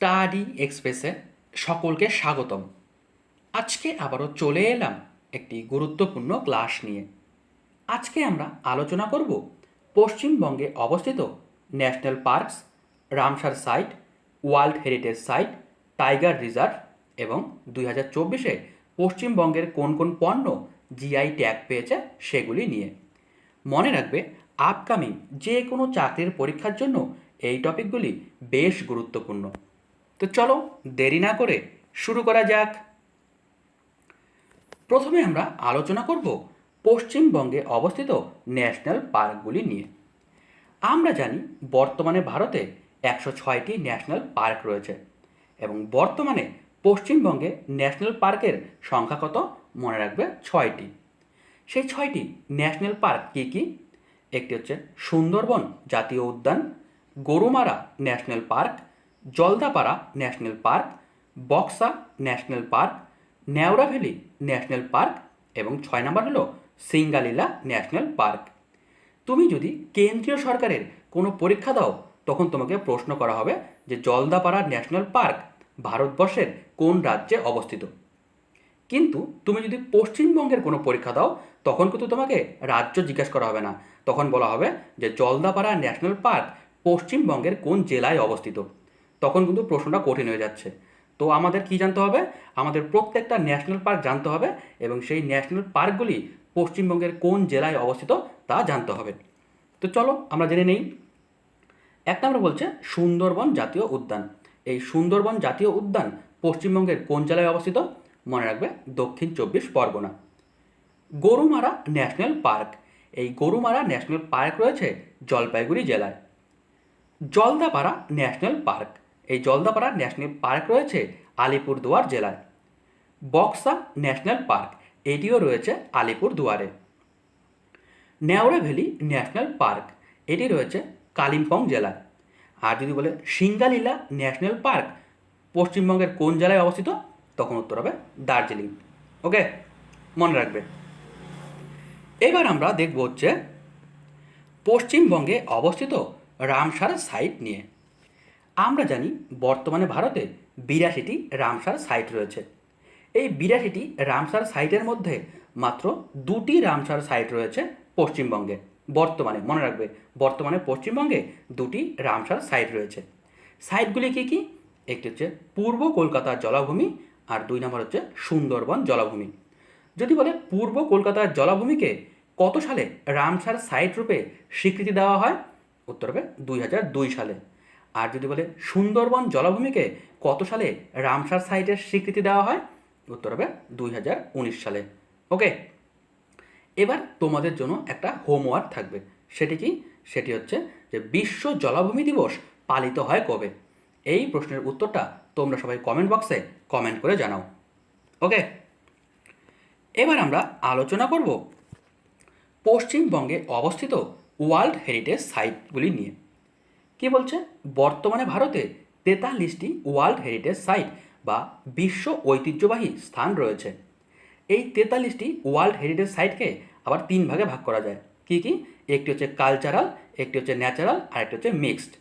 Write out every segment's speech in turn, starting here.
Study এক্সপ্রেসে সকলকে স্বাগতম। আজকে আবারও চলে এলাম একটি গুরুত্বপূর্ণ ক্লাস নিয়ে। আজকে আমরা আলোচনা করব পশ্চিমবঙ্গে অবস্থিত national parks, Ramsar site, world heritage site, tiger reserve এবং দুই হাজার চব্বিশে পশ্চিমবঙ্গের কোন কোন পণ্য জিআই ট্যাগ পেয়েছে সেগুলি নিয়ে। মনে রাখবে আপকামিং যে কোনো চাকরির পরীক্ষার জন্য এই টপিকগুলি বেশ গুরুত্বপূর্ণ। তো চলো দেরি না করে শুরু করা যাক। প্রথমে আমরা আলোচনা করব পশ্চিমবঙ্গে অবস্থিত ন্যাশনাল পার্কগুলি নিয়ে। আমরা জানি বর্তমানে ভারতে একশো ছয়টি ন্যাশনাল পার্ক রয়েছে এবং বর্তমানে পশ্চিমবঙ্গে ন্যাশনাল পার্কের সংখ্যা কত মনে রাখবে ছয়টি। সেই ছয়টি ন্যাশনাল পার্ক কী কী? একটি হচ্ছে সুন্দরবন জাতীয় উদ্যান, Gorumara national park Jaldapara national park, Buxa national park Neora valley national park এবং ছয় নম্বর হলো সিঙ্গালীলা ন্যাশনাল পার্ক। তুমি যদি কেন্দ্রীয় সরকারের কোনো পরীক্ষা দাও, তখন তোমাকে প্রশ্ন করা হবে যে জলদাপাড়া ন্যাশনাল পার্ক ভারতবর্ষের কোন রাজ্যে অবস্থিত? কিন্তু তুমি যদি পশ্চিমবঙ্গের কোনো পরীক্ষা দাও, তখন কিন্তু তোমাকে রাজ্য জিজ্ঞাসা করা হবে না। তখন বলা হবে যে জলদাপাড়া ন্যাশনাল পার্ক পশ্চিমবঙ্গের কোন জেলায় অবস্থিত? তখন কিন্তু প্রশ্নটা কঠিন হয়ে যাচ্ছে। তো আমাদের কি জানতে হবে? আমাদের প্রত্যেকটা ন্যাশনাল পার্ক জানতে হবে এবং সেই ন্যাশনাল পার্কগুলি পশ্চিমবঙ্গের কোন জেলায় অবস্থিত তা জানতে হবে। তো চলো আমরা জেনে নেই। এক নম্বর বলছে সুন্দরবন জাতীয় উদ্যান। এই সুন্দরবন জাতীয় উদ্যান পশ্চিমবঙ্গের কোন জেলায় অবস্থিত? মনে রাখবে দক্ষিণ চব্বিশ পরগনা। Gorumara national park. এই গরুমারা ন্যাশনাল পার্ক রয়েছে জলপাইগুড়ি জেলায়। Jaldapara national park. এই জলদাপাড়া ন্যাশনাল পার্ক রয়েছে আলিপুরদুয়ার জেলায়। বক্সা ন্যাশনাল পার্ক, এটিও রয়েছে আলিপুর দুয়ারে ভ্যালি ন্যাশনাল পার্ক, এটি রয়েছে কালিম্পং জেলায়। আর যদি বলে সিঙ্গালীলা ন্যাশনাল পার্ক, পশ্চিমবঙ্গের কোন জেলায় অবস্থিত? তখন উত্তর হবে দার্জিলিং। ওকে? মনে রাখবে। এবার আমরা দেখব হচ্ছে পশ্চিমবঙ্গে অবস্থিত রামসার সাইট নিয়ে। আমরা জানি বর্তমানে ভারতে বিরাশিটি রামসার সাইট রয়েছে। এই বিরাশিটি রামসার সাইটের মধ্যে মাত্র দুটি রামসার সাইট রয়েছে পশ্চিমবঙ্গে। বর্তমানে, মনে রাখবে, বর্তমানে পশ্চিমবঙ্গে দুটি রামসার সাইট রয়েছে। সাইটগুলি কী কী? একটি হচ্ছে পূর্ব কলকাতার জলাভূমি আর দুই নম্বর হচ্ছে সুন্দরবন জলাভূমি। যদি বলে পূর্ব কলকাতার জলাভূমিকে কত সালে রামসার সাইট রূপে স্বীকৃতি দেওয়া হয়? উত্তর হবে দুই হাজার দুই সালে। আর যদি বলে সুন্দরবন জলাভূমিকে কত সালে রামসার সাইটের স্বীকৃতি দেওয়া হয়? উত্তর হবে দুই হাজার উনিশ সালে। ওকে? এবার তোমাদের জন্য একটা হোমওয়ার্ক থাকবে। সেটি কি? সেটি হচ্ছে যে বিশ্ব জলাভূমি দিবস পালিত হয় কবে? এই প্রশ্নের উত্তরটা তোমরা সবাই কমেন্ট বক্সে কমেন্ট করে জানাও। ওকে? এবার আমরা আলোচনা করব পশ্চিমবঙ্গে অবস্থিত ওয়ার্ল্ড হেরিটেজ সাইটগুলি নিয়ে। কি বলছে? বর্তমানে ভারতে তেতাল্লিশটি ওয়ার্ল্ড হেরিটেজ সাইট বা বিশ্ব ঐতিহ্যবাহী স্থান রয়েছে। এই তেতাল্লিশটি ওয়ার্ল্ড হেরিটেজ সাইটকে আবার তিন ভাগে ভাগ করা যায়। কি কি? একটি হচ্ছে কালচারাল, একটি হচ্ছে ন্যাচারাল, আর একটি হচ্ছে মিক্সড।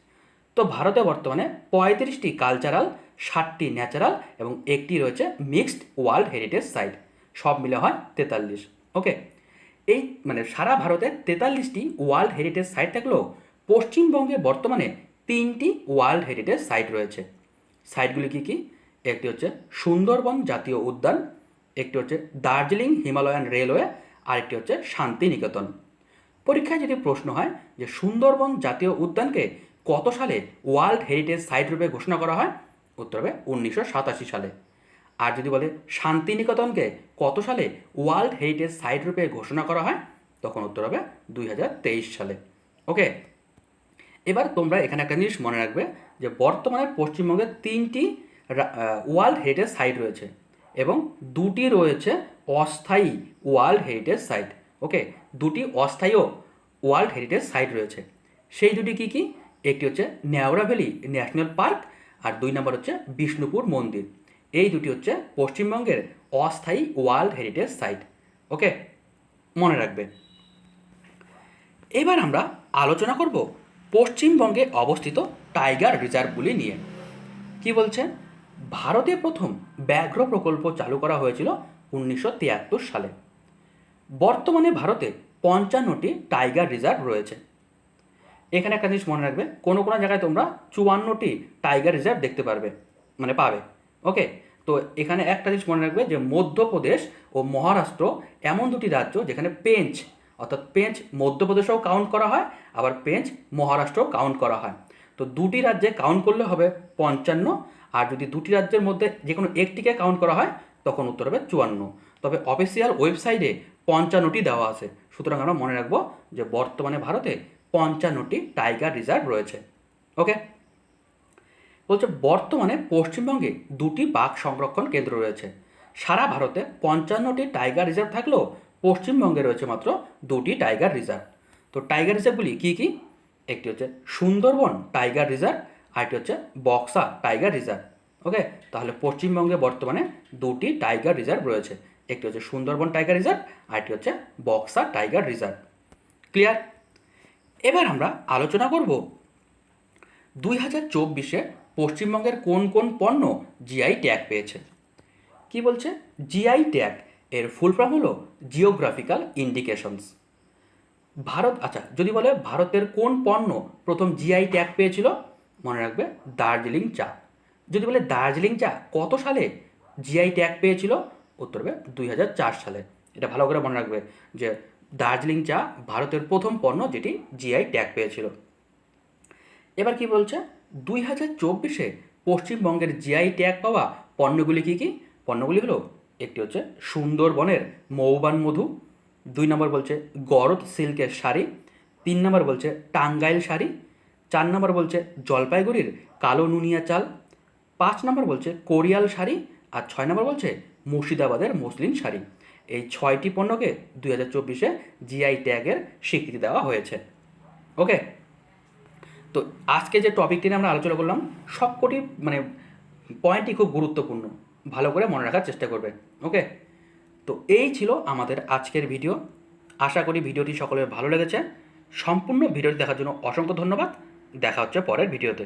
তো ভারতে বর্তমানে পঁয়ত্রিশটি কালচারাল, ষাটটি ন্যাচারাল এবং একটি রয়েছে মিক্সড ওয়ার্ল্ড হেরিটেজ সাইট। সব মিলে হয় তেতাল্লিশ। ওকে? এই মানে সারা ভারতে তেতাল্লিশটি ওয়ার্ল্ড হেরিটেজ সাইট থাকলেও পশ্চিমবঙ্গে বর্তমানে তিনটি ওয়ার্ল্ড হেরিটেজ সাইট রয়েছে। সাইটগুলি কী কী? একটি হচ্ছে সুন্দরবন জাতীয় উদ্যান, একটি হচ্ছে দার্জিলিং হিমালয়ান রেলওয়ে, আরেকটি হচ্ছে শান্তিনিকেতন। পরীক্ষায় যদি প্রশ্ন হয় যে সুন্দরবন জাতীয় উদ্যানকে কত সালে ওয়ার্ল্ড হেরিটেজ সাইট রূপে ঘোষণা করা হয়? উত্তর হবে উনিশশো সাতাশি সালে। আর যদি বলে শান্তিনিকেতনকে কত সালে ওয়ার্ল্ড হেরিটেজ সাইট রূপে ঘোষণা করা হয়? তখন উত্তর হবে দুই হাজার তেইশ সালে। ওকে এবার তোমরা এখানে একটা জিনিস মনে রাখবে যে বর্তমানে পশ্চিমবঙ্গে তিনটি ওয়ার্ল্ড হেরিটেজ সাইট রয়েছে এবং দুটি রয়েছে অস্থায়ী ওয়ার্ল্ড হেরিটেজ সাইট ওকে দুটি অস্থায়ীও ওয়ার্ল্ড হেরিটেজ সাইট রয়েছে। সেই দুটি কী কী? একটি হচ্ছে নেওড়া ভ্যালি ন্যাশনাল পার্ক আর দুই নম্বর হচ্ছে বিষ্ণুপুর মন্দির। এই দুটি হচ্ছে পশ্চিমবঙ্গের অস্থায়ী ওয়ার্ল্ড হেরিটেজ সাইট ওকে মনে রাখবে। এবার আমরা আলোচনা করব পশ্চিমবঙ্গে অবস্থিত টাইগার রিজার্ভগুলি নিয়ে। কি বলছে? ভারতে প্রথম ব্যাঘ্র প্রকল্প চালু করা হয়েছিল উনিশশো তিয়াত্তর সালে। বর্তমানে ভারতে পঞ্চান্নটি টাইগার রিজার্ভ রয়েছে। এখানে একটা জিনিস মনে রাখবে, কোনো কোনো জায়গায় তোমরা চুয়ান্নটি টাইগার রিজার্ভ দেখতে পারবে মানে পাবে, ওকে? তো এখানে একটা জিনিস মনে রাখবে যে মধ্যপ্রদেশ ও মহারাষ্ট্র এমন দুটি রাজ্য যেখানে পেঞ্চ অর্থাৎ পেঞ্চ মধ্যপ্রদেশেও কাউন্ট করা হয়, আবার পেঞ্চ মহারাষ্ট্রও কাউন্ট করা হয়। তো দুটি রাজ্যে কাউন্ট করলে হবে পঞ্চান্ন, আর যদি দুটি রাজ্যের মধ্যে যে কোনো একটিকে কাউন্ট করা হয়, তখন উত্তর হবে চুয়ান্ন। তবে অফিসিয়াল ওয়েবসাইটে পঞ্চান্নটি দেওয়া আছে। সুতরাং আমরা মনে রাখব যে বর্তমানে ভারতে পঞ্চান্নটি টাইগার রিজার্ভ রয়েছে। ওকে বলছে বর্তমানে পশ্চিমবঙ্গে দুটি বাঘ সংরক্ষণ কেন্দ্র রয়েছে। সারা ভারতে পঞ্চান্নটি টাইগার রিজার্ভ থাকলেও পশ্চিমবঙ্গে রয়েছে মাত্র দুটি টাইগার রিজার্ভ। তো টাইগার রিজার্ভগুলি কী কী? একটি হচ্ছে সুন্দরবন টাইগার রিজার্ভ, আরেকটি হচ্ছে বক্সা টাইগার রিজার্ভ। ওকে? তাহলে পশ্চিমবঙ্গে বর্তমানে দুটি টাইগার রিজার্ভ রয়েছে। একটি হচ্ছে সুন্দরবন টাইগার রিজার্ভ, আরেকটি হচ্ছে বক্সা টাইগার রিজার্ভ। ক্লিয়ার? এবার আমরা আলোচনা করব দুই হাজার চব্বিশে পশ্চিমবঙ্গের কোন কোন পণ্য জিআই ট্যাগ পেয়েছে। কি বলছে? জিআই ট্যাগ এর ফুল ফর্ম হলো জিওগ্রাফিক্যাল ইন্ডিকেশনস ভারত আচ্ছা যদি বলে ভারতের কোন পণ্য প্রথম জিআই ট্যাগ পেয়েছিল? মনে রাখবে দার্জিলিং চা। যদি বলে দার্জিলিং চা কত সালে জিআই ট্যাগ পেয়েছিল? উত্তর হবে দুই হাজার চার সালে। এটা ভালো করে মনে রাখবে যে দার্জিলিং চা ভারতের প্রথম পণ্য যেটি জিআই ট্যাগ পেয়েছিল। এবার কি বলছে? দুই হাজার চব্বিশে পশ্চিমবঙ্গের জিআই ট্যাগ পাওয়া পণ্যগুলি কী কী? পণ্যগুলি হলো একটি হচ্ছে সুন্দরবনের মৌবান মধু দুই নম্বর বলছে গরদ সিল্কের শাড়ি, তিন নম্বর বলছে টাঙ্গাইল শাড়ি, চার নম্বর বলছে জলপাইগুড়ির কালো নুনিয়া চাল, পাঁচ নম্বর বলছে কোরিয়াল শাড়ি আর ছয় নম্বর বলছে মুর্শিদাবাদের মসলিন শাড়ি। এই ছয়টি পণ্যকে দুই হাজার চব্বিশে জিআই ট্যাগের স্বীকৃতি দেওয়া হয়েছে। ওকে? তো আজকে যে টপিকটি নিয়ে আমরা আলোচনা করলাম, সবকটি মানে পয়েন্টই খুব গুরুত্বপূর্ণ। ভালো করে মনে রাখার চেষ্টা করবে ওকে তো এই ছিল আমাদের আজকের ভিডিও আশা করি ভিডিওটি সকলের ভালো লেগেছে। সম্পূর্ণ ভিডিওটি দেখার জন্য অসংখ্য ধন্যবাদ। দেখা হচ্ছে পরের ভিডিওতে